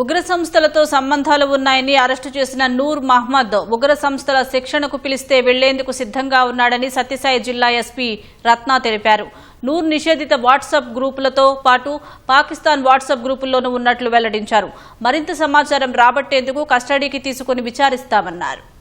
ఉగ్ర సంస్థలతో సంబంధాలు ఉన్నాయని అరెస్టు చేసిన నూర్ మహ్మద్ ఉగ్ర సంస్థల శిక్షణకు పిలిస్తే వెళ్ళేందుకు సిద్ధంగా ఉన్నాడని సత్యసాయి జిల్లా ఎస్పీ రత్న తెలిపారు. నూర్ నిషేధిత వాట్సాప్ గ్రూపులతో పాటు పాకిస్తాన్ వాట్సాప్ గ్రూపుల్లోనూ ఉన్నట్లు వెల్లడించారు. మరింత సమాచారం రాబట్టేందుకు కస్టడీకి తీసుకుని విచారిస్తామన్నారు.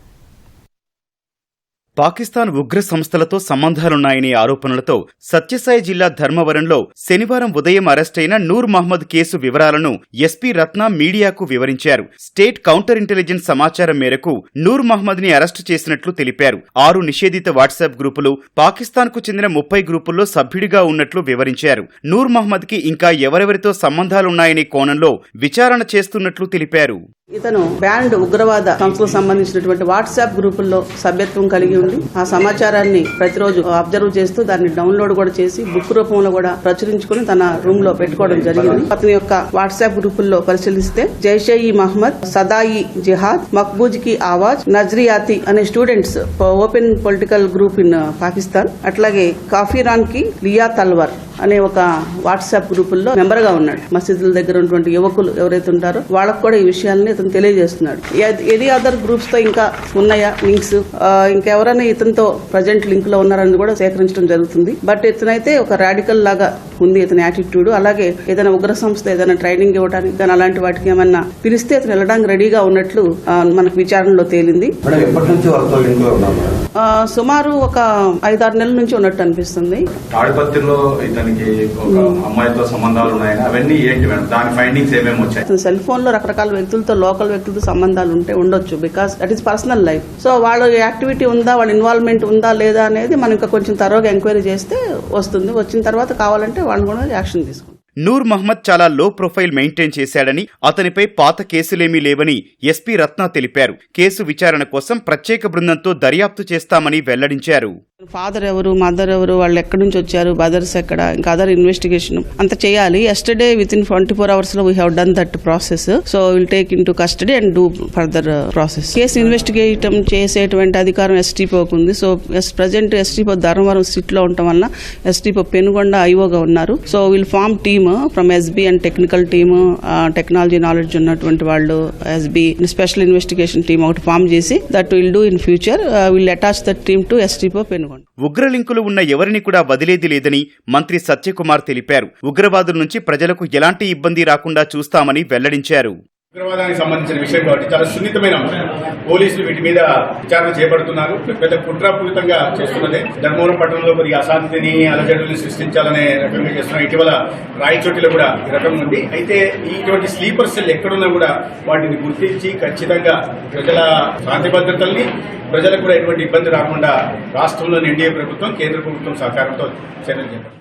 పాకిస్తాన్ ఉగ్ర సంస్థలతో సంబంధాలున్నాయనే ఆరోపణలతో సత్యసాయి జిల్లా ధర్మవరంలో శనివారం ఉదయం అరెస్టైన నూర్ మహ్మద్ కేసు వివరాలను ఎస్పీ రత్న మీడియాకు వివరించారు. స్టేట్ కౌంటర్ ఇంటెలిజెన్స్ సమాచారం మేరకు నూర్ మహ్మద్ని అరెస్టు చేసినట్లు తెలిపారు. ఆరు నిషేధిత వాట్సాప్ గ్రూపులు పాకిస్తాన్కు చెందిన ముప్పై గ్రూపుల్లో సభ్యుడిగా ఉన్నట్లు వివరించారు. నూర్ మహ్మద్కి ఇంకా ఎవరెవరితో సంబంధాలున్నాయనే కోణంలో విచారణ చేస్తున్నట్లు తెలిపారు. ఇతను బ్యాండ్ ఉగ్రవాద సంస్థకు సంబంధించినటువంటి వాట్సాప్ గ్రూపుల్లో సభ్యత్వం కలిగి ఉంది ఆ సమాచారాన్ని ప్రతిరోజు అబ్జర్వ్ చేస్తూ దాన్ని డౌన్లోడ్ కూడా చేసి బుక్ రూపంలో కూడా ప్రచురించుకుని తన రూమ్లో పెట్టుకోవడం జరిగింది. అతని యొక్క వాట్సాప్ గ్రూపుల్లో పరిశీలిస్తే జైషే ఈ మహమ్మద్ సదాయి జిహాద్ మక్బూజ్కి ఆవాజ్ నజ్రియాతి అనే students open political group in Pakistan అట్లాగే కాఫీరాన్కి లియా తల్వర్. అనే ఒక వాట్సాప్ గ్రూపుల్లో మెంబర్గా ఉన్నాడు. మసీదుల దగ్గర ఉన్నటువంటి యువకులు ఎవరైతే ఉంటారో వాళ్ళకు కూడా ఈ విషయాలని ఇతను తెలియజేస్తున్నాడు. ఎది అదర్ గ్రూప్స్తో ఇంకా ఉన్నాయా లింక్స్ ఇంకెవరైనా ఇతనితో ప్రజెంట్ లింక్లో ఉన్నారని కూడా సేకరించడం జరుగుతుంది. బట్ ఇతనైతే ఒక రాడికల్ లాగా ఉంది ఇతని యాటిట్యూడ్ అలాగే ఏదైనా ఉగ్ర సంస్థ ఏదైనా ట్రైనింగ్ ఇవ్వడానికి కానీ అలాంటి వాటికి ఏమన్నా పిలిస్తే ఇతను వెళ్ళడానికి రెడీగా ఉన్నట్లు మనకు విచారణలో తేలింది. సుమారు ఒక ఐదారు నెలల నుంచి ఉన్నట్టు అనిపిస్తుంది. తాడిపత్రిలో ఇతనికి ఒక అమ్మాయితో సంబంధాలు ఉన్నాయని అవన్నీ ఏంటి మేడం? దాని ఫైండింగ్స్ ఏమేమి వచ్చాయి? అతని సెల్ ఫోన్లో రకరకాల వ్యక్తులతో లోకల్ వ్యక్తులతో సంబంధాలు ఉంటే ఉండొచ్చు because that is personal life so వాళ్ళ యాక్టివిటీ ఉందా వాళ్ళ ఇన్వాల్వ్మెంట్ ఉందా లేదా అనేది మనం ఇంకా కొంచెం తరోగా ఎంక్వైరీ చేస్తే వస్తుంది. వచ్చిన తర్వాత కావాలంటే వాళ్ళని కూడా యాక్షన్ తీసుకుంటాం నూర్ మహ్మద్ చాలా లో ప్రొఫైల్ మెయింటైన్ చేశాడని అతనిపై పాత కేసులేమీ లేవని ఎస్పీ రత్న తెలిపారు. కేసు విచారణ కోసం ప్రత్యేక బృందంతో దర్యాప్తు చేస్తామని వెల్లడించారు. ఫాదర్ ఎవరు మదర్ ఎవరు వాళ్ళు ఎక్కడి నుంచి వచ్చారు బదర్స్ ఎక్కడ ఇంకా అదర్ ఇన్వెస్టిగేషన్ అంత చేయాలి. Yesterday with in twenty four అవర్స్లో we have done that process so will take in to custody and do further process case ఇన్వెస్టిగేటం చేసేటువంటి అధికారం ఎస్టీపోకు ఉంది. సో ప్రజెంట్ ఎస్టీపో ధర్మవరం సిట్లో ఉండటం వల్ల ఎస్టీపో పెనుగొండ ఐఓగా ఉన్నారు. So will form team from SB and technical team technology knowledge ఉన్నటువంటి వాళ్ళు ఎస్బీ స్పెషల్ ఇన్వెస్టిగేషన్ టీమ్ ఒకటి ఫామ్ చేసి that will do in future will attach that team to ఎస్టీపో Penukonda ఉగ్రలింకులు ఉన్న ఎవరిని కూడా వదిలేది లేదని మంత్రి సత్యకుమార్ తెలిపారు. ఉగ్రవాదుల నుంచి ప్రజలకు ఎలాంటి ఇబ్బంది రాకుండా చూస్తామని వెల్లడించారు. ఉగ్రవాదానికి సంబంధించిన విషయం కాబట్టి చాలా సున్నితమైన అంశం పోలీసులు వీటి మీద విచారణ చేపడుతున్నారు. పెద్ద కుట్రాపూరితంగా చేస్తున్నది. ధర్మవరం పట్టణంలో కొద్దిగా అశాంతిని అలజడుల్ని సృష్టించాలనే రకంగా చేస్తున్నారు. ఇటీవల రాయచోటిలో కూడా ఈ రకం ఉంది. అయితే ఇటువంటి స్లీపర్ సెల్ ఎక్కడున్నా కూడా వాటిని గుర్తించి ఖచ్చితంగా ప్రజల శాంతి భద్రతల్ని ప్రజలకు కూడా ఎటువంటి ఇబ్బంది రాకుండా రాష్ట్రంలోని ఎన్డీఏ ప్రభుత్వం కేంద్ర ప్రభుత్వం సహకారంతో చర్యలు చేపట్టారు